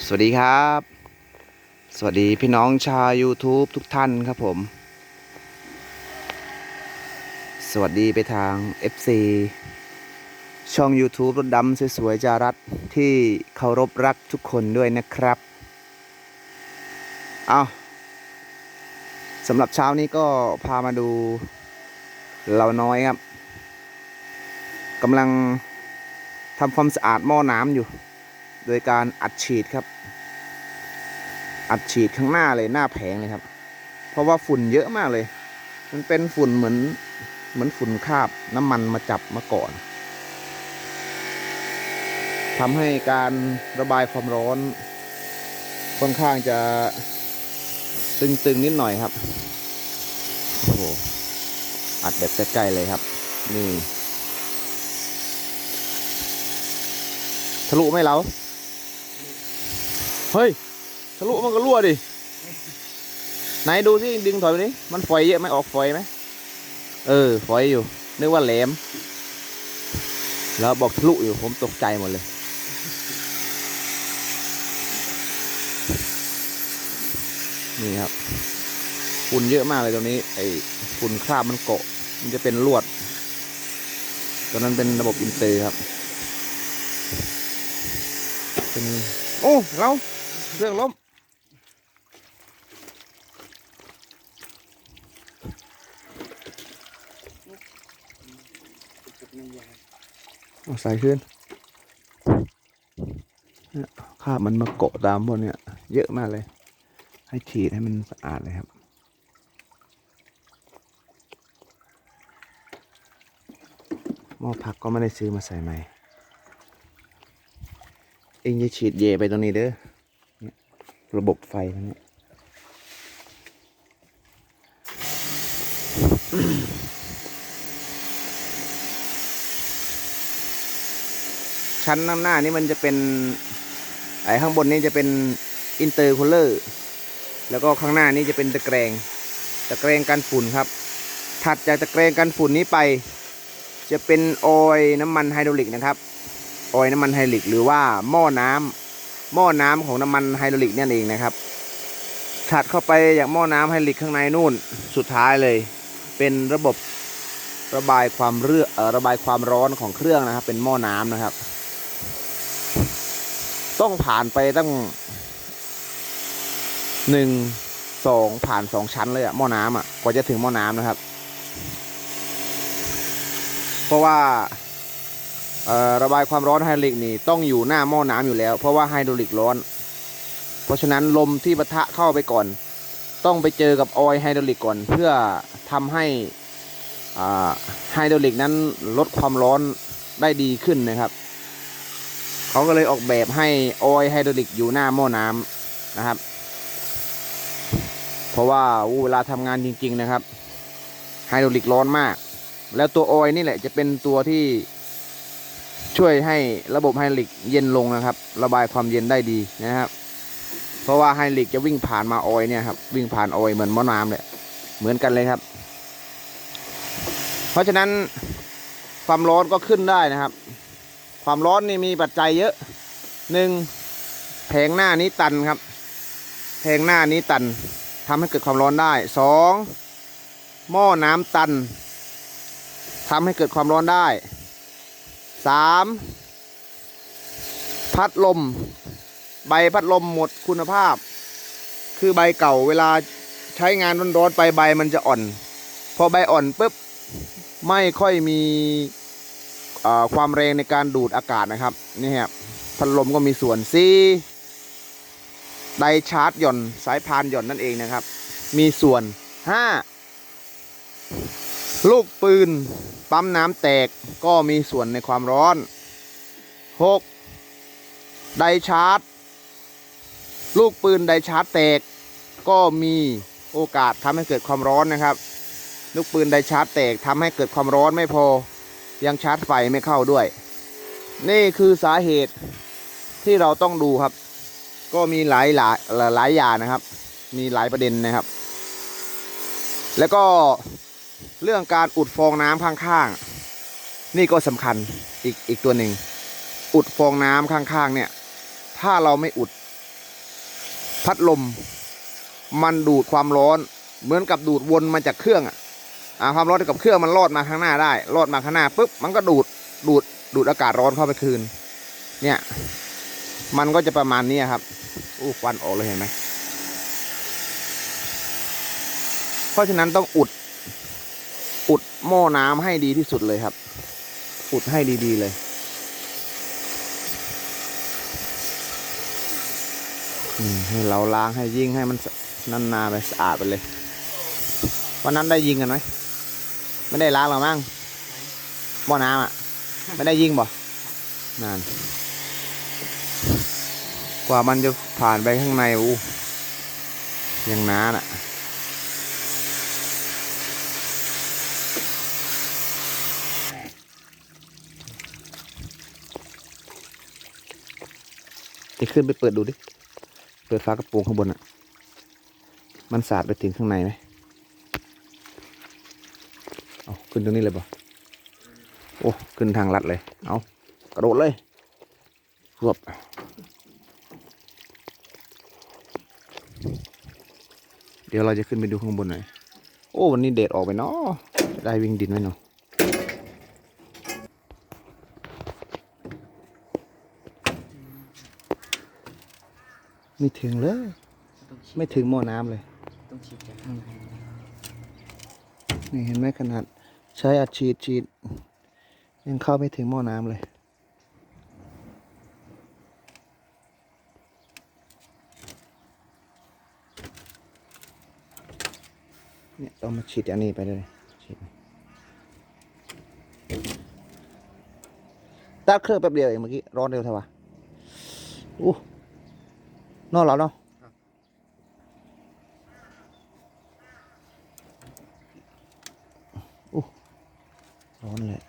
สวัสดีครับ สวัสดีพี่น้องชาว YouTube ทุกท่านครับผม สวัสดีไปทาง FC ช่อง YouTube รถดำสวยๆจารัตที่เคารพรักทุกคนด้วยนะครับ เอาสำหรับเช้านี้ก็พามาดูเราน้อยครับกำลังทำความสะอาดหม้อน้ำอยู่ โดยการอัดฉีดครับ อัดฉีดข้างหน้าเลยหน้าแผงเลยครับ เพราะว่าฝุ่นเยอะมากเลย มันเป็นฝุ่นเหมือนเหมือนฝุ่นคาบน้ำมันมาจับมาก่อนทำให้การระบายความร้อนค่อนข้างจะตึงๆนิดหน่อยครับโอ้โหอัดแบบใกล้ๆเลยครับ นี่ทะลุไหมเรา เฮ้ยทะลุมันก็รั่วดิ ไหนดูสิดึงถอยไปนี้มันฝอยเยอะไหมออกฝอยไหมเออฝอยอยู่นึกว่าแหลม แล้วบอกทะลุอยู่ผมตกใจหมดเลย นี่ครับฝุ่นเยอะมากเลยตรงนี้ ไอ้ฝุ่นคราบมันเกาะ มันจะเป็นลวดตัวนั้นเป็นระบบอินเตอร์ครับเป็นโอ้เรา เรื่องล้มเอาใส่ขึ้นเนี่ยครามันมาเกาะตามพวกเนี้ยเยอะมากเลย ให้ฉีดให้มันสะอาดเลยครับหม้อผักก็ไม่ได้ซื้อมาใส่ใหม่ เองจะฉีดเยไปตรงนี้เด้อ ระบบไฟตรงนี้ชั้นข้างหน้านี่มันจะเป็น ไอ้ข้างบนนี่จะเป็นอินเตอร์คูลเลอร์ แล้วก็ข้างหน้านี่จะเป็นตะแกรง ตะแกรงกันฝุ่นครับ ถัดจากตะแกรงกันฝุ่นนี้ไป จะเป็นออยน้ำมันไฮดรอลิกนะครับ ออยน้ำมันไฮดรอลิกหรือว่าหม้อน้ำ หม้อน้ำของน้ำมันไฮดรอลิกนั่นเองนะครับถัดเข้าไปอย่างหม้อน้ำไฮดรอลิกข้างในนู่นสุดท้ายเลย เป็นระบบระบายความเรือ่อระบายความร้อนของเครื่องนะครับ เป็นหม้อน้ำนะครับ ต้องผ่านไปตั้งหนึ่งสองผ่านสองชั้นเลยอะหม้อน้ำอะกว่าจะถึงหม้อน้ำนะครับ เพราะว่า ระบายความร้อนไฮดรอลิกนี่ต้องอยู่หน้าหม้อน้ำอยู่แล้ว เพราะว่าไฮดรอลิกร้อน เพราะฉะนั้นลมที่ปะทะเข้าไปก่อน ต้องไปเจอกับออยไฮดรอลิกก่อน เพื่อทำให้ไฮดรอลิกนั้นลดความร้อนได้ดีขึ้นนะครับ เขาก็เลยออกแบบให้ออยไฮดรอลิกอยู่หน้าหม้อน้ำนะครับ เพราะว่าเวลาทำงานจริง ๆนะครับไฮดรอลิกร้อนมาก แล้วตัวออยนี่แหละจะเป็นตัวที่ ช่วยให้ระบบไฮดรอลิกเย็นลงนะครับ ระบายความเย็นได้ดีนะครับ เพราะว่าไฮดรอลิกจะวิ่งผ่านมาออยเนี่ยครับวิ่งผ่านออยเหมือนมอน้ำเลยเหมือนกันเลยครับ เพราะฉะนั้นความร้อนก็ขึ้นได้นะครับ ความร้อนนี่มีปัจจัยเยอะหนึ่งแผงหน้านี้ตันครับ แผงหน้านี้ตันทำให้เกิดความร้อนได้สองหม้อน้ำตันทำให้เกิดความร้อนได้ สามพัดลม ใบพัดลมหมดคุณภาพ คือใบเก่าเวลาใช้งานร้อนๆไปใบมันจะอ่อน พอใบอ่อนปุ๊บไม่ค่อยมีความแรงในการดูดอากาศนะครับนี่ครับพัดลมก็มีส่วนซีไดชาร์จหย่อนสายพานหย่อนนั่นเองนะครับ มีส่วน 5 ลูกปืน ปั๊มน้ำแตกก็มีส่วนในความร้อน 6. ไดชาร์จ ลูกปืนไดชาร์จแตก ก็มีโอกาสทำให้เกิดความร้อนนะครับ ลูกปืนไดชาร์จแตกทำให้เกิดความร้อนไม่พอ ยังชาร์จไฟไม่เข้าด้วย นี่คือสาเหตุที่เราต้องดูครับ ก็มีหลายหลายหลายอย่างนะครับ มีหลายประเด็นนะครับ แล้วก็ เรื่องการอุดฟองน้ำข้างๆ นี่ก็สำคัญอีกอีกตัวหนึ่ง อุดฟองน้ำข้างๆ เนี่ย ถ้าเราไม่อุด พัดลม มันดูดความร้อน เหมือนกับดูดวนมาจากเครื่องอะความร้อนกับเครื่องมันลอดมาข้างหน้าได้ลอดมาข้างหน้าปุ๊บมันก็ดูดดูดดูดอากาศร้อนเข้าไปคืน เนี่ย มันก็จะประมาณนี้ครับอู้ควันออกเลยเห็นไหมเพราะฉะนั้นต้องอุด อุดหม้อน้ำให้ดีที่สุดเลยครับ อุดให้ดีๆเลย ให้เราล้างให้ยิงให้มันนันนาไปสะอาดไปเลย วันนั้นได้ยิงกันไหมไม่ได้ล้างหรอมั้งหม้อน้ำอะ ไม่ได้ยิงบ่นั่นกว่ามันจะผ่านไปข้างในอู้ยังน้าน่ะ จะขึ้นไปเปิดดูดิ เปิดฝากระโปรงข้างบนอะ มันสาดไปถึงข้างในไหมเอาขึ้นตรงนี้เลยบ่โอ้ ขึ้นทางลัดเลย เอากระโดดเลย รวบเดี๋ยวเราจะขึ้นไปดูข้างบนหน่อย โอ้ วันนี้เดดออกไปเนาะจะได้วิ่งดินไหมเนาะ ไม่ถึงเลยต้องฉีดไม่ถึงหม้อน้ำเลย ต้องฉีดจากข้างในนี่เห็นไหมขนาดใช้อัดฉีดฉีด ยังเข้าไม่ถึงหม้อน้ำเลย เนี่ยต้องมาฉีดอันนี้ไปเลยฉีดตัดเครื่องแป๊บเดียวเองเมื่อกี้ ร้อนเร็วเท่าวะอู้ นอกแล้วเนาะอู้ร้อนเลย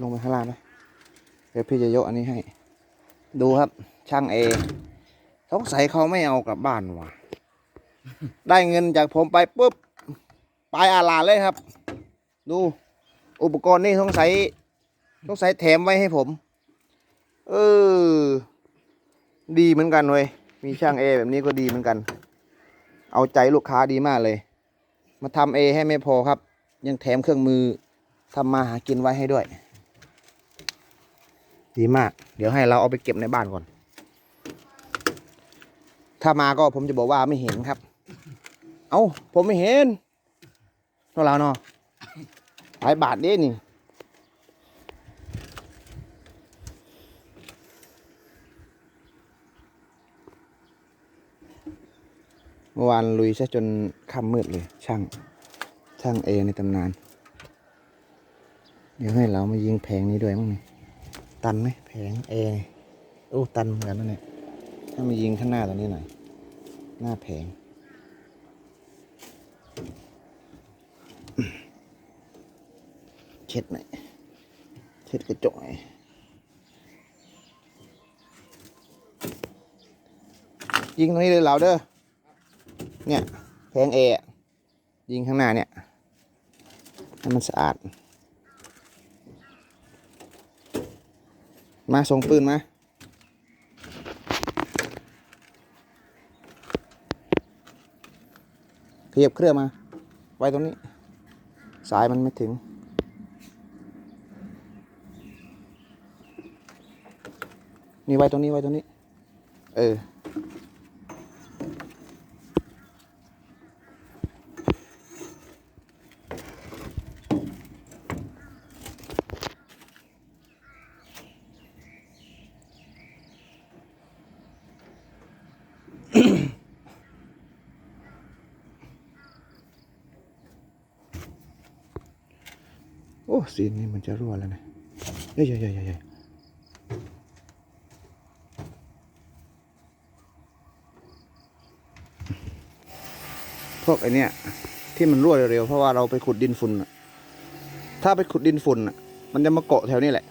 ลงไปข้างล่างไหมเดี๋ยวพี่จะยกอันนี้ให้ ดูครับ ช่างเอสงสัยเขาไม่เอากลับบ้านว่ะ ได้เงินจากผมไปปุ๊บ ไปอาลาเลยครับ ดู อุปกรณ์นี่สงสัยสงสัยแถมไว้ให้ผม เออ ดีเหมือนกันเว้ย มีช่างเอแบบนี้ก็ดีเหมือนกัน เอาใจลูกค้าดีมากเลย มาทำเอให้ไม่พอครับ ยังแถมเครื่องมือทำมาหากินไว้ให้ด้วย ดีมาก เดี๋ยวให้เราเอาไปเก็บในบ้านก่อน ถ้ามาก็ผมจะบอกว่าไม่เห็นครับ เอ้า ผมไม่เห็นพวกเราเนาะายบาทเด้นี่เมื่อวานลุยซะจนค่ำมืดเลย ช่าง ช่างเอในตำนาน เดี๋ยวให้เรามายิงแผงนี้ด้วยมั้งนี่ตันไหมแผงเอโอ้ตันเหมือนกันนะเนี่ยถ้ามายิงข้างหน้าตรงนี้หน่อย หน้าแผง ช็ดหน่อยเช็ดกระจกหน่อยยิงตรงนี้เลยเหลาเด้อ เนี่ยแผงเอยิงข้างหน้าเนี่ยให้มันสะอาด มาส่งปืนมาขยับเครื่องมา ไว้ตรงนี้ สายมันไม่ถึง นี่ไว้ตรงนี้ไว้ตรงนี้ เออ โอ้สีนนี่มันจะรั่วแล้วนะเฮ้ยเฮ้ยเฮ้ยเฮ้ย พวกไอเนี้ยที่มันรั่วเร็วๆเพราะว่าเราไปขุดดินฝุ่นน่ะถ้าไปขุดดินฝุ่นน่ะมันจะมาเกาะแถวนี้แหละ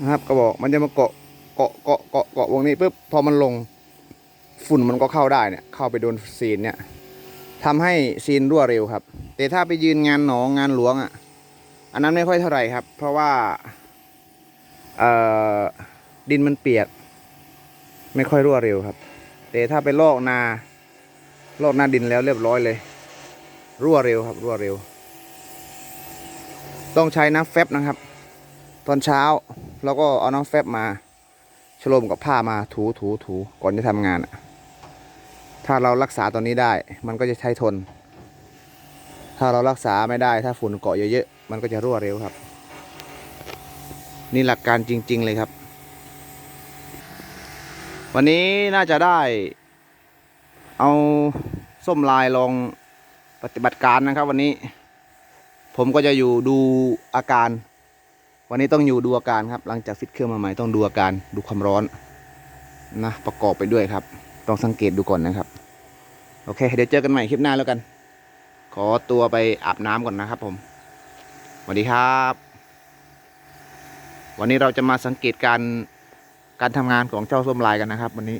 นะครับก็บอกมันจะมาเกาะเกาะเกาะเกาะเกาะวงนี้ปุ๊บพอมันลงฝุ่นมันก็เข้าได้เนี่ยเข้าไปโดนซีนเนี่ยทำให้ซีนรั่วเร็วครับ แต่ถ้าไปยืนงานหนองงานหลวงอะ อันนั้นไม่ค่อยเท่าไหร่ครับ เพราะว่าเอ่อดินมันเปียก ไม่ค่อยรั่วเร็วครับ แต่ถ้าไปลอกนา ลอกหน้าดินแล้วเรียบร้อยเลย รั่วเร็วครับ รั่วเร็ว ต้องใช้น้ำแฟบนะครับ ตอนเช้าเราก็เอาน้ำแฟบมาฉโลมกับผ้ามาถูถูถูก่อนจะทำงานอะถ้าเรารักษาตัวนี้ได้ มันก็จะใช้ทน ถ้าเรารักษาไม่ได้ ถ้าฝุ่นเกาะเยอะๆ มันก็จะรั่วเร็วครับ นี่หลักการจริง ๆ เลยครับ วันนี้น่าจะได้ เอาส้มลายลองปฏิบัติการนะครับ วันนี้ ผมก็จะอยู่ดูอาการ วันนี้ต้องอยู่ดูอาการครับ หลังจากฟิตเครื่องมาใหม่ต้องดูอาการดูความร้อนนะประกอบไปด้วยครับ ต้องสังเกตดูก่อนนะครับ โอเค เดี๋ยวเจอกันใหม่คลิปหน้าแล้วกัน ขอตัวไปอาบน้ำก่อนนะครับ ผมสวัสดีครับ วันนี้เราจะมาสังเกตการการทำงานของเจ้าส้มลายกันนะครับ วันนี้